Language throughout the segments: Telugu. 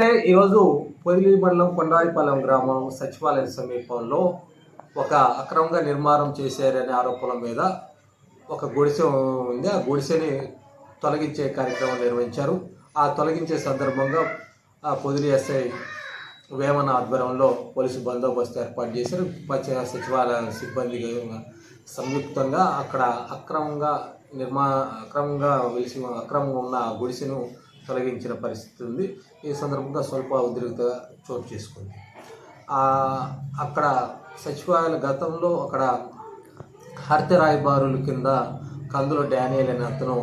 ఈరోజు పొదిలి మండలం కొండాయిపాలెం గ్రామం సచివాలయం సమీపంలో ఒక అక్రమంగా నిర్మాణం చేశారనే ఆరోపణల మీద ఒక గుడిసె ఉంది. ఆ గుడిసెని తొలగించే కార్యక్రమం నిర్వహించారు. ఆ తొలగించే సందర్భంగా ఆ పొదిలి ఎస్ఐ వేమన ఆధ్వర్యంలో పోలీసు బందోబస్తు ఏర్పాటు చేశారు. పంచాయతీ సచివాలయ సిబ్బంది సంయుక్తంగా అక్కడ అక్రమంగా నిర్మా అక్రమంగా వెలిసి అక్రమంగా ఉన్న ఆ గుడిసెను తొలగించిన పరిస్థితి ఉంది. ఈ సందర్భంగా స్వల్ప ఉద్రిక్త చోటు చేసుకుంది. అక్కడ సచివాలయ గతంలో అక్కడ హరిత రాయబారుల కింద కందుల డానియల్ అనే అతను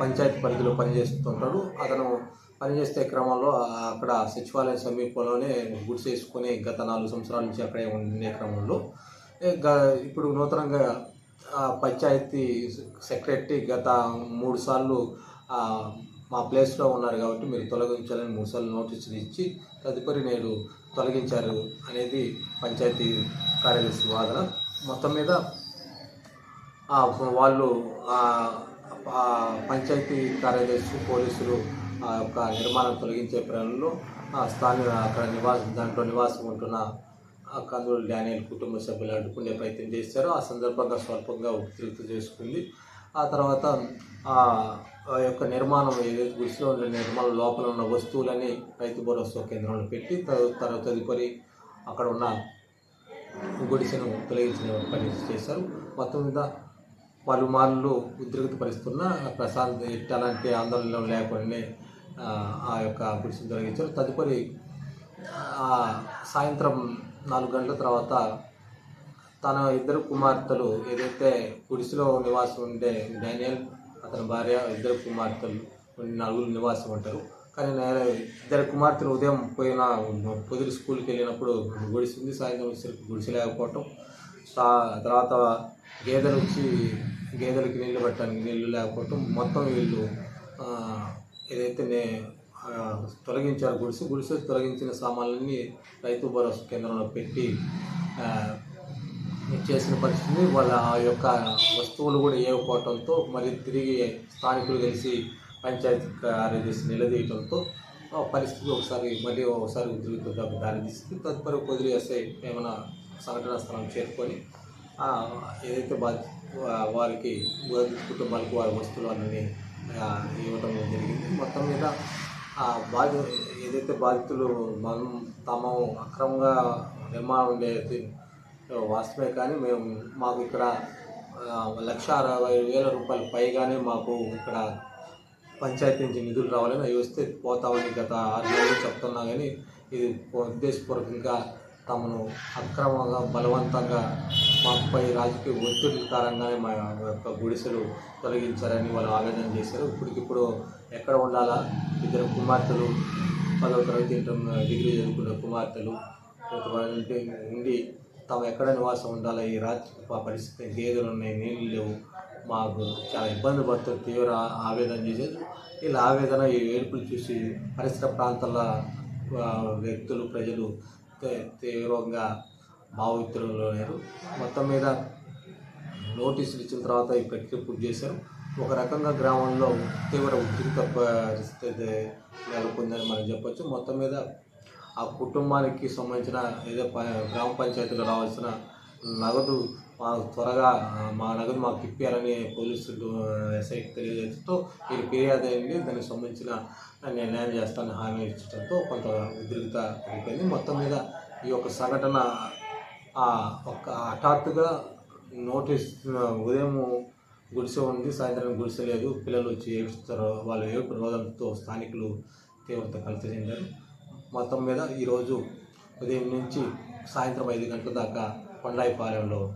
పంచాయతీ పరిధిలో పనిచేస్తుంటాడు. అతను పనిచేసే క్రమంలో అక్కడ సచివాలయం సమీపంలోనే గుడిసేసుకొని గత నాలుగు సంవత్సరాల నుంచి అక్కడే ఉండే క్రమంలో గ- ఇప్పుడు నూతనంగా పంచాయతీ సెక్రటరీ గత మూడు సార్లు మా ప్లేస్లో ఉన్నారు కాబట్టి మీరు తొలగించాలని మూడు సార్లు నోటీసులు ఇచ్చి తదుపరి నేడు తొలగించారు అనేది పంచాయతీ కార్యదర్శి వాదన. మొత్తం మీద వాళ్ళు పంచాయతీ కార్యదర్శి పోలీసులు ఆ యొక్క నిర్మాణం తొలగించే ప్రయాణంలో ఆ స్థానిక అక్కడ నివాసం దాంట్లో నివాసం ఉంటున్న కందులు డానియల్ కుటుంబ సభ్యులు అడ్డుకునే ప్రయత్నం చేశారు. ఆ సందర్భంగా స్వల్పంగా ఉపతిరిక్త చేసుకుంది ఆ తర్వాత యొక్క నిర్మాణం ఏదైతే గుడిసెలో ఉండే నిర్మాణం లోపల ఉన్న వస్తువులని రైతు భరోసా కేంద్రంలో పెట్టి తర్వాత తదుపరి అక్కడ ఉన్న గుడిసెను తొలగించిన పని చేశారు. మొత్తం మీద పలుమార్లు ఉద్రిక్త పరిస్తున్న ప్రశాంత్ ఎలాంటి ఆందోళన లేకుండా ఆ, యొక్క గుడిసెను తొలగించారు. తదుపరి సాయంత్రం నాలుగు గంటల తర్వాత తన ఇద్దరు కుమార్తెలు ఏదైతే గుడిసెలో నివాసం ఉండే డానియల్ అతని భార్య ఇద్దరు కుమార్తెలు నలుగురు నివాసం ఉంటారు. కానీ నేను ఇద్దరు కుమార్తెలు ఉదయం పోయిన పొదిలి స్కూల్కి వెళ్ళినప్పుడు గుడిసింది సాయంత్రం వచ్చేసరికి గుడిసె లేకపోవటం. తర్వాత గేదెలు వచ్చి గేదెలకి నీళ్ళు పెట్టడానికి నీళ్ళు లేకపోవటం. మొత్తం వీళ్ళు ఏదైతే నే తొలగించారు గుడిసె గుడిసె తొలగించిన సామాన్లన్నీ రైతు భరోసా కేంద్రంలో పెట్టి చేసిన పరిస్థితి వాళ్ళ ఆ యొక్క వస్తువులు కూడా ఏవపోవటంతో మరి తిరిగి స్థానికులు కలిసి పంచాయతీ కార్యదర్శి నిలదీయటంతో ఆ పరిస్థితి ఒకసారి మళ్ళీ ఒకసారి ఉద్రిక్తతకు దారితీస్తుంది తదుపరి పొదిలి ఎస్ఐ ఏమైనా సంఘటనా స్థలం చేరుకొని ఏదైతే బాధ వారికి బాధిత కుటుంబాలకు వారి వస్తువులు అన్నీ ఇవ్వటం జరిగింది. మొత్తం మీద ఆ బాధ ఏదైతే బాధితులు మనం తాము అక్రమంగా నిర్మాణం వాస్తవే కానీ మేము మాకు ఇక్కడ లక్ష అరవై వేల రూపాయల పైగానే మాకు ఇక్కడ పంచాయతీ నుంచి నిధులు రావాలని అవి వస్తే పోతామని గత ఆరు నెలలు చెప్తున్నా కానీ ఇది ఉద్దేశపూర్వకంగా తమను అక్రమంగా బలవంతంగా మాపై రాజకీయ ఒత్తిడి కారణంగానే మా యొక్క గుడిసెలు తొలగించారని వాళ్ళు ఆవేదన చేశారు. ఇప్పటికిప్పుడు ఎక్కడ ఉండాలా? ఇద్దరు కుమార్తెలు పదవ తరగతి డిగ్రీ చదువుకున్న కుమార్తెలు ఉండి తాము ఎక్కడ నివాసం ఉండాలో? ఈ రాత్రి పరిస్థితి గేదెలు ఉన్నాయి నీళ్ళు లేవు. మాకు చాలా ఇబ్బంది పడుతూ తీవ్ర ఆవేదన చేసేది. ఇలా ఆవేదన ఈ ఏడుపులు చూసి పరిసర ప్రాంతాల వ్యక్తులు ప్రజలు తీవ్రంగా తీవ్రంగా లేరు. మొత్తం మీద నోటీసులు ఇచ్చిన తర్వాత ఈ ప్రక్రియ పూర్తి చేశారు. ఒక రకంగా గ్రామంలో తీవ్ర ఉద్రిక్త పరిస్థితి నెలకొందని మనం చెప్పొచ్చు. మొత్తం మీద ఆ కుటుంబానికి సంబంధించిన ఏదో ప- గ్రామ పంచాయతీలో రావాల్సిన నగదు మాకు త్వరగా మా నగదు మాకు ఇప్పారని పోలీసులు ఎస్ఐకి తెలియజేయడంతో మీరు ఫిర్యాదు అయింది దానికి సంబంధించిన నేను న్యాయం చేస్తానని హామీ ఇచ్చడంతో కొంత ఉద్రిక్త అయిపోయింది. మొత్తం మీద ఈ యొక్క సంఘటన ఒక హఠాత్తుగా నోటీస్ ఉదయం గుడిసె ఉంది సాయంత్రం గుడిసె లేదు పిల్లలు వచ్చి ఏడుస్తారు వాళ్ళు ఏడుపు రోజులతో స్థానికులు తీవ్రత కలిసి చెందారు. మొత్తం మీద ఈరోజు ఉదయం నుంచి సాయంత్రం ఐదు గంటల దాకా కొండాయిపాలెంలో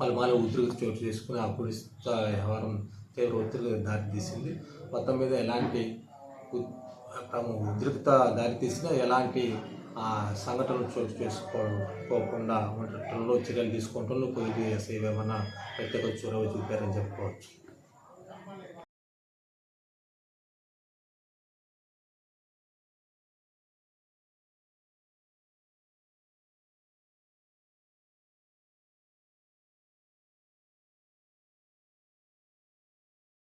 పలుమాలు ఉద్రిక్త చోటు చేసుకుని ఆ కుడి వ్యవహారం తీవ్ర ఒత్తిడికి దారితీసింది మొత్తం మీద ఎలాంటి ఉద్- ఉద్రిక్త దారితీసినా ఎలాంటి సంఘటనలు చోటు చేసుకోకుండా ఉండటంలో చర్యలు తీసుకుంటూ పొలిటి ఎస్ఐ ఏమైనా ప్రత్యేక చొరవ చూపారని చెప్పుకోవచ్చు.